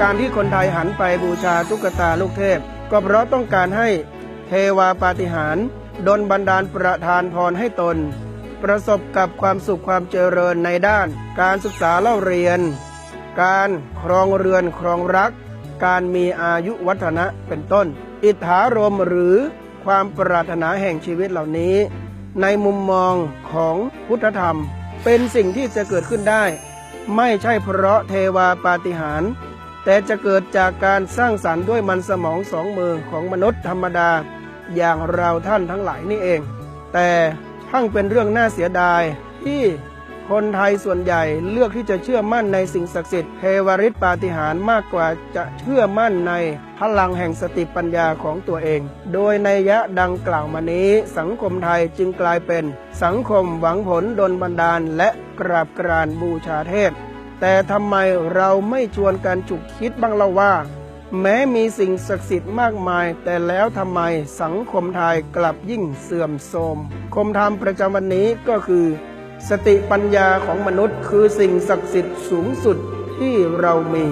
การที่คนไทยหันไปบูชาตุ๊กตาลูกเทพ ก็เพราะต้องการให้เทวาปาฏิหาริย์ดลบันดาลประทานพรให้ตน ประสบกับความสุขความเจริญในด้าน การศึกษาเล่าเรียน การครองเรือนครองรัก การมีอายุวัฒนะเป็นต้น อิทธารมหรือความปรารถนาแห่งชีวิตเหล่านี้ ในมุมมองของพุทธธรรม เป็นสิ่งที่จะเกิดขึ้นได้ ไม่ใช่เพราะเทวาปาฏิหาริย์ แต่จะเกิดจากการสร้างสรรค์ด้วยมันสมองสองมือของมนุษย์ธรรมดา อย่างเราท่านทั้งหลายนี่เอง แต่ทั้งเป็นเรื่องน่าเสียดายที่คนไทยส่วนใหญ่เลือกที่จะเชื่อมั่นในสิ่งศักดิ์สิทธิ์เทวริตปาฏิหาริย์มากกว่าจะเชื่อมั่นในพลังแห่งสติปัญญาของตัวเอง โดยในยะดังกล่าวมานี้ สังคมไทยจึงกลายเป็น สังคมหวังผลดลบันดาลและกราบกรานบูชาเทพ แต่ทำไมเราไม่ชวนกันฉุกคิดบ้างเล่าว่า แม้มีสิ่งศักดิ์สิทธิ์มากมาย แต่แล้วทำไมสังคมไทยกลับยิ่งเสื่อมโทรมคมธรรมประจำวันนี้ก็คือ สติปัญญาของมนุษย์คือสิ่งศักดิ์สิทธิ์สูงสุดที่เรามี